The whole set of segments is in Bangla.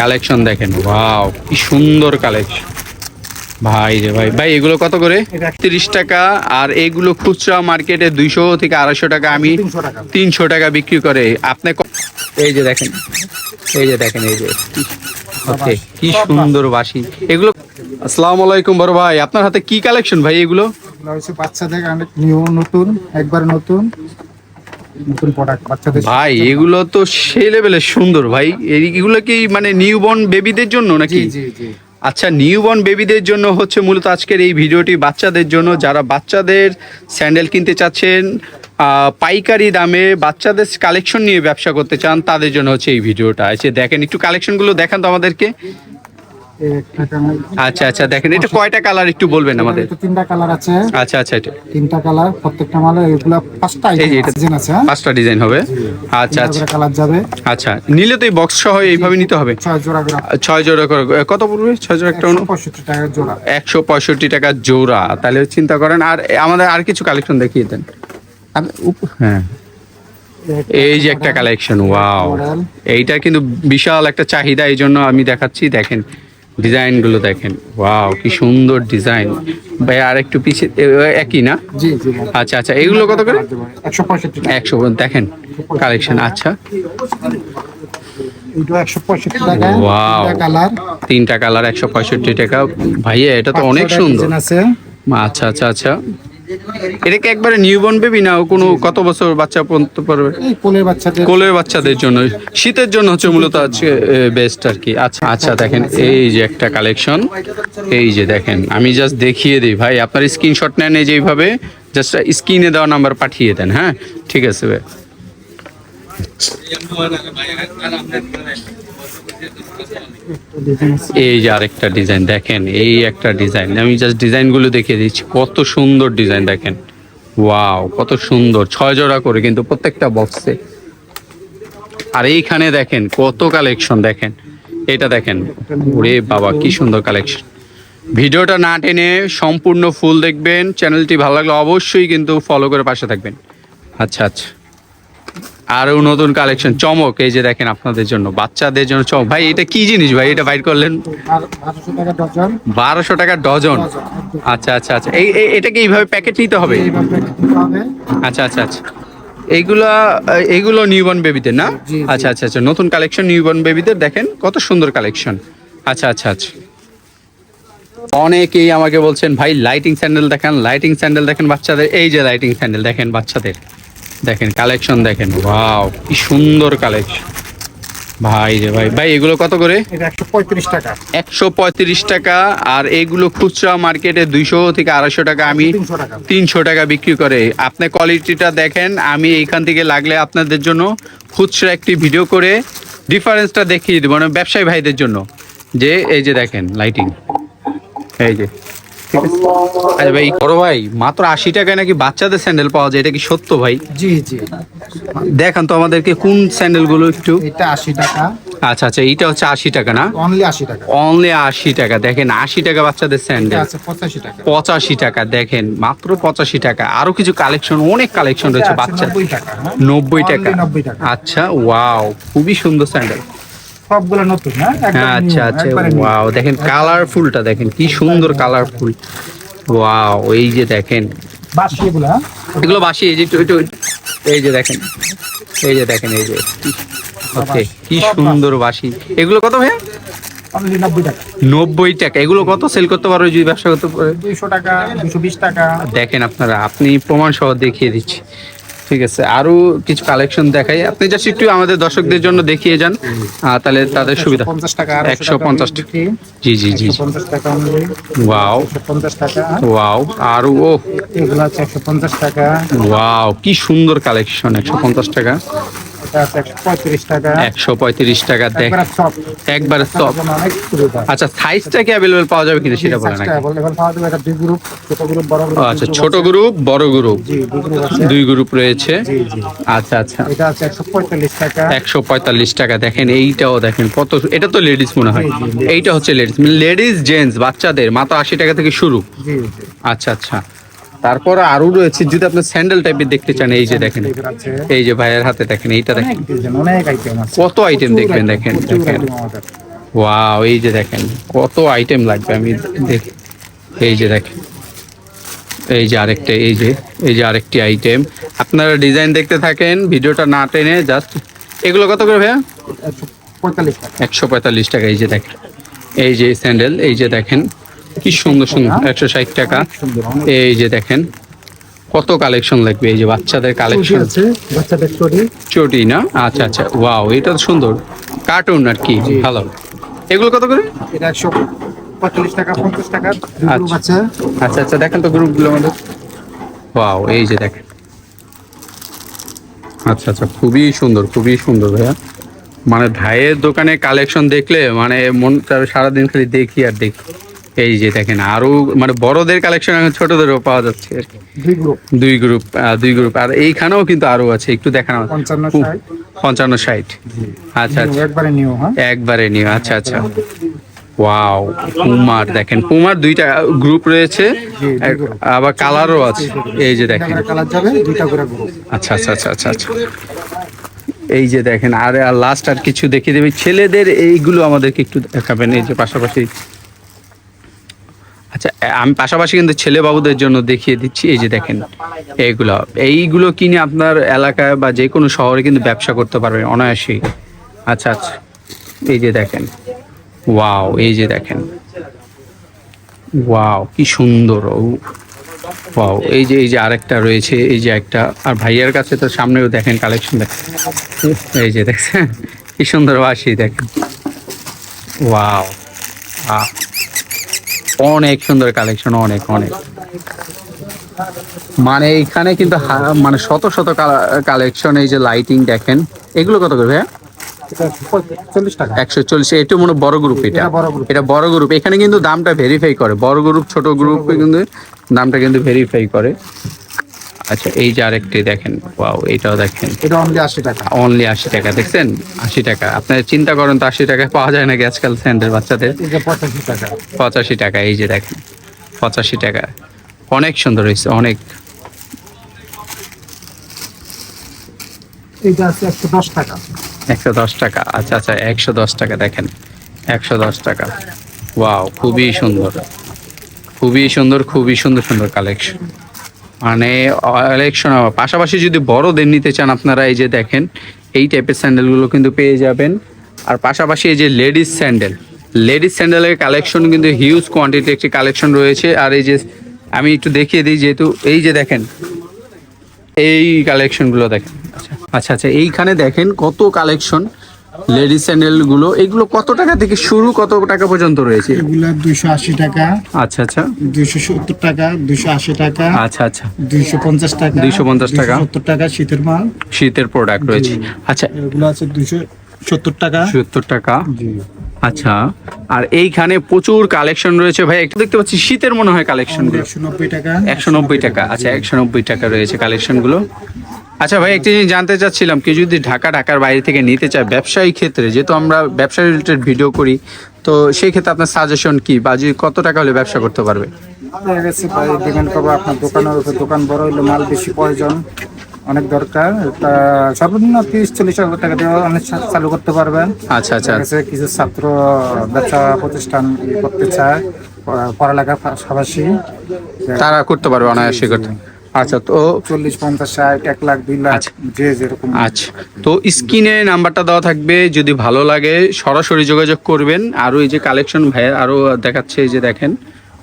কালেকশন দেখেন ওয়াও কি সুন্দর কালেকশন। ভাই রে ভাই ভাই এগুলো কত করে? তিরিশ টাকা আর এগুলো খুচরা মার্কেটে দুইশো থেকে আড়াইশো টাকা আমি তিনশো টাকা। বিক্রি করে। আপনি এই যে দেখেন এই যে দেখেন এই যে। ওকে কি সুন্দর বাসি এগুলো আসসালামু আলাইকুম বড় ভাই আপনার হাতে কি কালেকশন ভাই এগুলো? বাচ্চাদের নিউ নতুন একবার নতুন। নতুন প্রোডাক্ট বাচ্চাদের ভাই এগুলো তো সেই লেভেলের সুন্দর ভাই। এই- এগুলো কি মানে নিউবর্ন বেবিদের জন্য নাকি? জি জি আচ্ছা নিউবর্ন বেবিদের জন্য হচ্ছে মূলত আজকের এই ভিডিওটি বাচ্চাদের জন্য। যারা বাচ্চাদের স্যান্ডেল কিনতে চাচ্ছেন পাইকারি দামে বাচ্চাদের কালেকশন নিয়ে ব্যবসা করতে চান তাদের জন্য হচ্ছে এই ভিডিওটা। আছে দেখেন একটু কালেকশনগুলো দেখান তো আমাদেরকে। এই আচ্ছা আচ্ছা দেখেন এটা কয়টা কালার একটু বলবেন আমাদের? তিনটা কালার আছে। আচ্ছা আচ্ছা এটা। তিনটা কালার প্রত্যেকটা মালে এগুলা পাঁচটা ডিজাইন আছে হ্যাঁ? পাঁচটা ডিজাইন হবে। আচ্ছা আচ্ছা। কালার যাবে। আচ্ছা নিলে তো এই বক্স সহ এইভাবে নিতে হবে? ছয় জোড়া করে। ছয় জোড়া কত পড়বে? ছয় জোড়া একটা পঁয়ষট্টি টাকা জোড়া। একশো পঁয়ষট্টি টাকা জোড়া। তাহলে চিন্তা করেন আর আমাদের আর কিছু কালেকশন দেখিয়ে দেন। হ্যাঁ। এই যে একটা কালেকশন ওয়াও এইটা কিন্তু বিশাল একটা চাহিদা এই জন্য আমি দেখাচ্ছি দেখেন। ডিজাইনগুলো দেখেন। ওয়াও কি সুন্দর ডিজাইন। ভাই আর একটু পিছে একই না? জি জি আচ্ছা আচ্ছা এগুলো কত করে? একশো দেখেন কালেকশন আচ্ছা. তিনটা কালার। তিনটা কালার একশো পঁয়ষট্টি টাকা। ভাইয়া এটা তো অনেক সুন্দর। আছে। আচ্ছা আচ্ছা আচ্ছা। এটা কি একবারে নিউবর্ন বেবি না? কোনো কত বছর বাচ্চা পড়তে পারবে? কোলের বাচ্চাদের কোলের বাচ্চাদের জন্য। শীতের জন্য হচ্ছে মূলত আজকে বেস্ট আর কি। আচ্ছা আচ্ছা দেখেন এই যে একটা কালেকশন এই যে দেখেন আমি জাস্ট দেখিয়ে দিই ভাই। আপনার স্ক্রিনশট নেন এই যে এইভাবে। জাস্ট স্ক্রিনে দেওয়া নাম্বার পাঠিয়ে দেন হ্যাঁ? ঠিক আছে ভাই। আছে এই যে আরেকটা ডিজাইন দেখেন, এই একটা ডিজাইন আমি জাস্ট ডিজাইনগুলো দেখিয়ে দিচ্ছি। কত সুন্দর ডিজাইন দেখেন। ওয়াও কত সুন্দর। ছয় জোড়া করে কিন্তু প্রত্যেকটা বক্সে আর এইখানে দেখেন, কত কালেকশন দেখেন। এটা দেখেন, ওরে বাবা, কি সুন্দর কালেকশন ভিডিওটা না টেনে সম্পূর্ণ ফুল দেখবেন। চ্যানেলটি ভালো লাগলে অবশ্যই কিন্তু ফলো করে পাশে থাকবেন। আচ্ছা আচ্ছা। আরও নতুন কালেকশন চমক এই যে দেখেন আপনাদের জন্য বাচ্চাদের জন্য চমক। ভাই এটা কি জিনিস ভাই? এটা বাইর করলেন? বারোশো টাকা ডজন। আচ্ছা আচ্ছা আচ্ছা। এই এটাকে এইভাবে প্যাকেট নিতে হবে? আচ্ছা আচ্ছা আচ্ছা। এইগুলা এইগুলো নিউবর্ন বেবিদের না। আচ্ছা আচ্ছা আচ্ছা। নতুন কালেকশন নিউবর্ন বেবিদের দেখেন কত সুন্দর কালেকশন আচ্ছা আচ্ছা আচ্ছা। অনেকেই আমাকে বলছেন ভাই লাইটিং স্যান্ডেল দেখেন লাইটিং স্যান্ডেল দেখেন বাচ্চাদের। এই যে লাইটিং স্যান্ডেল দেখেন বাচ্চাদের। দেখেন কালেকশন দেখেন। ওয়াও কি সুন্দর কালেকশন ভাই রে ভাই ভাই এগুলো কত করে? একশো পঁয়ত্রিশ টাকা। আর এইগুলো খুচরা মার্কেটে দুইশো থেকে আড়াইশো টাকা আমি তিনশো টাকা। বিক্রি করে। আপনি কোয়ালিটিটা দেখেন আমি এইখান থেকে লাগলে আপনাদের জন্য খুচরা একটি ভিডিও করে ডিফারেন্সটা দেখিয়ে দেবো মানে ব্যবসায়ী ভাইদের জন্য। যে এই যে দেখেন লাইটিং এই যে। আরে ভাই বড় ভাই মাত্র আশি টাকায় নাকি বাচ্চাদের স্যান্ডেল পাওয়া যায় এটা কি সত্য ভাই? জি জি। দেখান তো আমাদেরকে কোন স্যান্ডেলগুলো একটু। এটা আশি টাকা। আচ্ছা আচ্ছা এইটা হচ্ছে আশি টাকা না? অনলি আশি টাকা। অনলি আশি টাকা দেখেন আশি টাকা বাচ্চাদের স্যান্ডেল। আছে পঁচাশি টাকা। পঁচাশি টাকা দেখেন মাত্র পঁচাশি টাকা। আরও কিছু কালেকশন অনেক কালেকশন রয়েছে বাচ্চা নব্বই টাকা। আচ্ছা ওয়াও খুবই সুন্দর স্যান্ডেল। সবগুলো নতুন হ্যাঁ? হ্যাঁ আচ্ছা আচ্ছা। ওয়াও দেখেন কালারফুলটা দেখেন কি সুন্দর কালারফুল ওয়াও এই যে দেখেন। বাসি এগুলো হ্যাঁ? এগুলো বাসি এই যে এই যে দেখেন। এই যে দেখেন এই যে। ওকে কি সুন্দর বাসি। এগুলো কত ভাইয়া? নব্বই টাকা। এগুলো কত সেল করতে পারো যদি ব্যবসা করতে পারে? দুইশো টাকা দুশো বিশ টাকা। দেখেন আপনারা আপনি প্রমাণ সহ দেখিয়ে দিচ্ছি। ঠিক আছে আরও কিছু কালেকশন দেখাই। আপনি জাস্ট একটু আমাদের দর্শকদের জন্য দেখিয়ে যান তাহলে তাদের সুবিধা। একশো পঞ্চাশ টাকা জি জি জি ওয়াও। টাকা। ওয়াও আরও ও। এগুলো একশো পঞ্চাশ টাকা। ওয়াও কি সুন্দর কালেকশন একশো পঞ্চাশ টাকা। একশো পঁয়ত্রিশ টাকা। দেখ। একবারে সব আচ্ছা সাইজটা কি অ্যাভেলেবেল পাওয়া যাবে কিনা সেটা বলেন ছোট গ্রুপ বড় গ্রুপ আচ্ছা ছোট গ্রুপ বড় গ্রুপ দুই গ্রুপ রয়েছে। আচ্ছা আচ্ছা। একশো পঁয়তাল্লিশ টাকা। দেখেন এইটাও দেখেন কত এটা তো লেডিস মনে হয়। এইটা হচ্ছে লেডিস লেডিস জেন্টস বাচ্চাদের মাত্র আশি টাকা থেকে শুরু। আচ্ছা আচ্ছা। তারপর আরও রয়েছে যদি আপনি স্যান্ডেল টাইপের দেখতে চান এই যে দেখেন। এই যে ভাইয়ের হাতে দেখেন এইটা দেখেন। কত আইটেম দেখবেন দেখেন দেখেন। ওয়াও এই যে দেখেন কত আইটেম লাগবে আমি দেখি এই যে দেখেন। এই যে আরেকটা এই যে এই যে আরেকটি আইটেম আপনারা ডিজাইন দেখতে থাকেন ভিডিওটা না টেনে জাস্ট এগুলো কত করে ভাইয়া? একশো পঁয়তাল্লিশ টাকা এই যে দেখেন। এই যে স্যান্ডেল এই যে দেখেন। কি সুন্দর সুন্দর একশো ষাট টাকা। এই যে দেখেন কত কালেকশন লাগবে এই যে বাচ্চাদের কালেকশন আছে বাচ্চাদের চটি। চটি না? আচ্ছা আচ্ছা ওয়াও এটা সুন্দর। কার্টুন আর কি ভালো। এগুলো কত করে? এটা একশো পঁয়তাল্লিশ টাকা পঞ্চাশ টাকা আচ্ছা। আচ্ছা আচ্ছা দেখেন তো গ্রুপগুলো আমাদের ওয়াও এই যে দেখেন। আচ্ছা আচ্ছা খুবই সুন্দর খুবই সুন্দর ভাইয়া। মানে ভাইয়ের দোকানে কালেকশন দেখলে মানে মনটা সারাদিন খালি দেখি আর দেখি। এই যে দেখেন আরও মানে বড়দের কালেকশন এখন ছোটদেরও পাওয়া যাচ্ছে। দুই গ্রুপ দুই গ্রুপ আর এইখানেও কিন্তু আরও আছে একটু দেখানো পঞ্চান্ন ষাট। আচ্ছা আচ্ছা। একবারে নিউ হ্যাঁ? একবারে নিও আচ্ছা আচ্ছা। ওয়াও পুমার দেখেন পুমার দুইটা গ্রুপ রয়েছে। আবার কালারও আছে। এই যে দেখেন। আচ্ছা আচ্ছা আচ্ছা আচ্ছা আচ্ছা। এই যে দেখেন আর লাস্ট আর কিছু দেখিয়ে দেবে। ছেলেদের এইগুলো আমাদেরকে একটু দেখাবেন। এই যে পাশাপাশি আচ্ছা আমি পাশাপাশি কিন্তু ছেলে বাবুদের জন্য দেখিয়ে দিচ্ছি। এই যে দেখেন এইগুলো এইগুলো কিনে আপনার এলাকায় বা যে কোনো শহরে কিন্তু ব্যবসা করতে পারবেন অনায়াসেই আচ্ছা আচ্ছা এই যে দেখেন ওয়াও এই যে দেখেন ওয়াও কি সুন্দর ও এই যে এই যে আরেকটা রয়েছে এই যে একটা আর ভাইয়ার কাছে তো সামনেও দেখেন কালেকশন দেখেন এই যে দেখছেন কি সুন্দর বাসি দেখেন ওয়াও আহ, অনেক সুন্দর কালেকশন অনেক অনেক। মানে এখানে কিন্তু মানে শত শত কালেকশন এই যে লাইটিং দেখেন এগুলো কত করে ভাইয়া? একশো চল্লিশ এটা মনে বড় গ্রুপ এটা। এটা বড় গ্রুপ এখানে কিন্তু দামটা ভেরিফাই করে। বড় গ্রুপ ছোট গ্রুপ কিন্তু দামটা কিন্তু ভেরিফাই করে। আচ্ছা এই যে আরেকটি দেখেন ওয়াও এইটাও দেখেন। এটা অনলি আশি টাকা। অনলি আশি টাকা দেখছেন? আশি টাকা। আপনার চিন্তা করেন তো আশি টাকায় পাওয়া যায় নাকি আজকাল স্যান্ডেল বাচ্চাদের? পঁচাশি টাকা। পঁচাশি টাকা এই যে দেখেন পঁচাশি টাকা। অনেক সুন্দর হয়েছে অনেক। এইটা আছে একশো দশ টাকা। একশো দশ টাকা আচ্ছা আচ্ছা একশো দশ টাকা দেখেন একশো দশ টাকা। ওয়াও খুবই সুন্দর। খুবই সুন্দর খুবই সুন্দর সুন্দর কালেকশন মানে কালেকশন পাশাপাশি যদি বড়দের নিতে চান আপনারা, এই যে দেখেন, এই টাইপের স্যান্ডেলগুলো কিন্তু পেয়ে যাবেন। আর পাশাপাশি এই যে লেডিস স্যান্ডেল লেডিস স্যান্ডেলের কালেকশন কিন্তু হিউজ কোয়ান্টিটি একটি কালেকশন রয়েছে। আর এই যে, আমি একটু দেখিয়ে দিই, যেহেতু এই যে দেখেন, এই কালেকশনগুলো দেখেন। আচ্ছা আচ্ছা আচ্ছা এইখানে দেখেন কত কালেকশন লেডিস স্যান্ডেলগুলো এগুলো কত টাকা থেকে শুরু কত টাকা পর্যন্ত রয়েছে? এগুলা দুইশো আশি টাকা। আচ্ছা আচ্ছা। দুইশো সত্তর টাকা দুইশো আশি টাকা। আচ্ছা আচ্ছা। দুইশো পঞ্চাশ টাকা। 250 টাকা। সত্তর টাকা শীতের মাল। শীতের প্রোডাক্ট রয়েছে। আচ্ছা। এগুলো আছে দুইশো সত্তর টাকা। সত্তর টাকা। আচ্ছা। আর এইখানে প্রচুর কালেকশন রয়েছে। ভাই একটু দেখতে পাচ্ছি শীতের মনে হয় কালেকশন একশো নব্বই টাকা। একশো নব্বই টাকা। আচ্ছা একশো নব্বই টাকা রয়েছে কালেকশনগুলো। আচ্ছা ভাই একটা জিনিস জানতে চাচ্ছিলাম কেউ যদি ঢাকা ঢাকার বাইরে থেকে নিতে চায় ব্যবসায়ী ক্ষেত্রে যেহেতু আমরা ব্যবসা রিলেটেড ভিডিও করি তো সেই ক্ষেত্রে আপনার সাজেশন কি? বা যে কত টাকা হলে ব্যবসা করতে পারবে? ভাই ডিমান্ড করব আপনার দোকানের উপর। দোকান বড় হইলে মাল বেশি প্রয়োজন অনেক দরকার। তা সর্বনিম্ন তিরিশ চল্লিশ হাজার টাকা দিয়ে অনেক চালু করতে পারবেন। আচ্ছা আচ্ছা। কিছু ছাত্র ব্যবসা প্রতিষ্ঠান করতে চায় পড়া- পড়ালেখার পাশাপাশি। তারা করতে পারবে অনায়াসে করতে। আচ্ছা তো চল্লিশ পঞ্চাশ ষাট এক লাখ দুই লাখ আচ্ছা। যে যেরকম। আচ্ছা তো স্ক্রিনে নাম্বারটা দেওয়া থাকবে যদি ভালো লাগে সরাসরি যোগাযোগ করবেন। আরও এই যে কালেকশন ভাই আরও দেখাচ্ছে এই যে দেখেন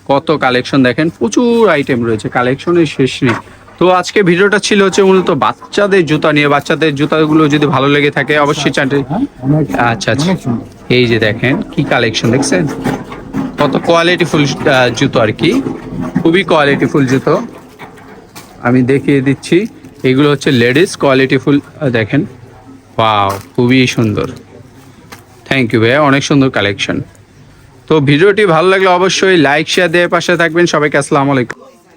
কত কালেকশন দেখেন প্রচুর আইটেম রয়েছে কালেকশনের শেষ নেই। তো আজকে ভিডিওটা ছিল হচ্ছে মূলত বাচ্চাদের জুতা নিয়ে বাচ্চাদের জুতাগুলো যদি ভালো লেগে থাকে অবশ্যই চ্যানেল হ্যাঁ, আচ্ছা আচ্ছা। এই যে দেখেন কি কালেকশন দেখছেন? কত কোয়ালিটি ফুল জুতো আর কি। খুবই কোয়ালিটি ফুল জুতো। আমি দেখিয়ে দিচ্ছি। এগুলো হচ্ছে লেডিস কোয়ালিটি ফুল দেখেন। পাও খুবই সুন্দর। থ্যাংক ইউ ভাইয়া, অনেক সুন্দর কালেকশন তো ভিডিওটি ভালো লাগলে অবশ্যই লাইক শেয়ার দিয়ে পাশে থাকবেন। সবাইকে আসসালামু আলাইকুম।